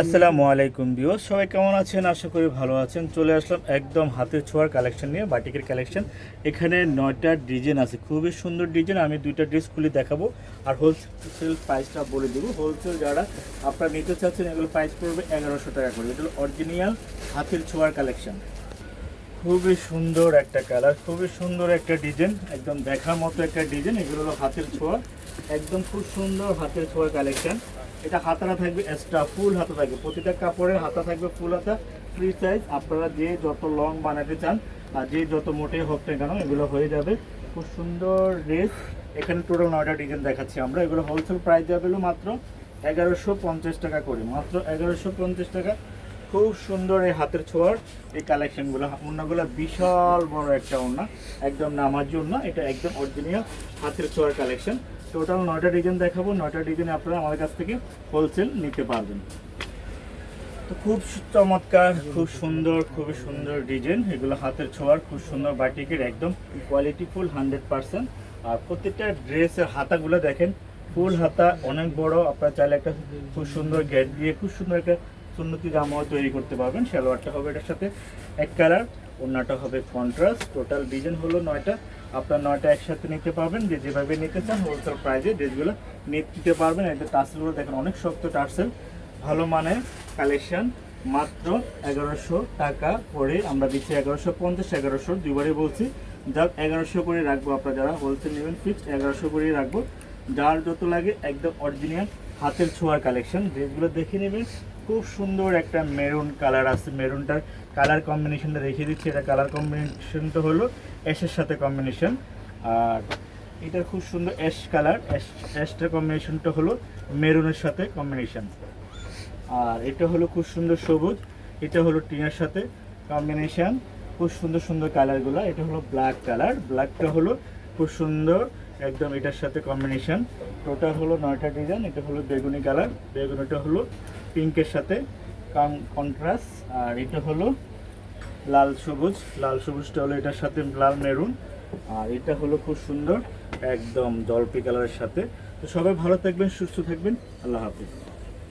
আসসালামু আলাইকুম বিও সবাই কেমন আছেন? আশা করি ভালো আছেন। চলে আসলাম একদম হাতের ছোঁয়ার কালেকশন নিয়ে, বাটিকের কালেকশন এখানে নয়টা ডিজাইন আছে, খুবই সুন্দর ডিজাইন। আমি দুইটা ড্রেস খুলে দেখাবো। আর হোলসেল প্রাইসটা বলে দেবো। হোলসেল যারা আপনারা নিতে চাচ্ছেন, এগুলো প্রাইস পড়বে এগারোশো টাকা করে। এটা অরিজিনাল হাতের ছোঁয়ার কালেকশন খুবই সুন্দর একটা কালার খুবই সুন্দর একটা ডিজাইন। একদম দেখার মতো একটা ডিজাইন। এগুলো হলো হাতের ছোঁয়া। একদম খুব সুন্দর হাতের ছোঁয়ার কালেকশন এটা হাতাটা থাকবে এক্সট্রা ফুল হাতা থাকবে। প্রতিটা কাপড়ের হাতা থাকবে ফুল হাতা ফ্রি সাইজ আপনারা যে যত লং বানাতে চান আর যে যত মোটে হোক না কেন, এগুলো হয়ে যাবে। খুব সুন্দর ড্রেস এখানে টোটাল নয়টা ডিজাইন দেখাচ্ছি আমরা। এগুলো হোলসেল প্রাইস যাবে মাত্র এগারোশো পঞ্চাশ টাকা করে। মাত্র এগারোশো পঞ্চাশ টাকা। খুব সুন্দর এই হাতের ছোঁয়ার এই কালেকশনগুলো ওড়নাগুলো বিশাল বড় একটা ওড়না। একদম নামার জন্য এটা একদম অরিজিনাল হাতের ছোঁয়ার কালেকশন টোটাল নয়টা ডিজাইন দেখাবো, নয়টা ডিজাইন আপনারা আমাদের কাছ থেকে হোলসেল নিতে পারবেন। তো খুব চমৎকার, খুব সুন্দর, খুবই সুন্দর ডিজাইন। এগুলো হাতের ছোঁয়ার, খুব সুন্দর বাটিকের, একদম কোয়ালিটি ফুল হান্ড্রেড পার্সেন্ট আর প্রত্যেকটা ড্রেসের হাতাগুলো দেখেন ফুল হাতা, অনেক বড়। আপনারা চাইলে একটা খুব সুন্দর গেট দিয়ে খুব সুন্দর একটা সুন্নতি জামাও তৈরি করতে পারবেন। সালোয়ারটা হবে এটার সাথে এক কালার ওড়নাটা হবে কন্ট্রাস্ট টোটাল ডিজাইন হলো নয়টা। আপনার নয়টা একসাথে নিতে পারবেন, যে যেভাবে নিতে চান হোলসেল প্রাইসে ড্রেসগুলো নিতে পারবেন। একটা টার্সেলগুলো দেখেন, অনেক শক্ত টার্সেল। ভালো মানের কালেকশন মাত্র এগারোশো টাকা করে। আমরা দিচ্ছি এগারোশো পঞ্চাশ, এগারোশো দুবারই বলছি। যাক, এগারোশো করে রাখব আপনারা যারা হোলসেল নেবেন ফিক্সড এগারোশো করেই রাখব। যার যত লাগে, একদম অরিজিনাল হাতের ছোঁয়ার কালেকশন ড্রেসগুলো দেখে নেবেন। খুব সুন্দর একটা মেরুন কালার আছে। মেরুনটার কালার কম্বিনেশনটা রেখে দিচ্ছি। এটা কালার কম্বিনেশনটা হলো অ্যাশের সাথে কম্বিনেশন। আর এটা খুব সুন্দর অ্যাশ কালার। অ্যাশ, অ্যাশটার কম্বিনেশনটা হলো মেরুনের সাথে কম্বিনেশন। আর এটা হলো খুব সুন্দর সবুজ। এটা হলো টিনের সাথে কম্বিনেশন। খুব সুন্দর সুন্দর কালারগুলো। এটা হলো ব্ল্যাক কালার। ব্ল্যাকটা হলো খুব সুন্দর একদম এটার সাথে কম্বিনেশন টোটাল হলো নয়টা ডিজাইন এটা হলো বেগুনি কালার বেগুনিটা হলো পিঙ্কের সাথে কন্ট্রাস্ট আর এটা হলো লাল সবুজ। লাল সবুজটা হলো এটার সাথে লাল মেরুন। আর এটা হলো খুব সুন্দর, একদম জলপি কালারের সাথে। তো সবাই ভালো থাকবেন, সুস্থ থাকবেন। আল্লাহ হাফিজ।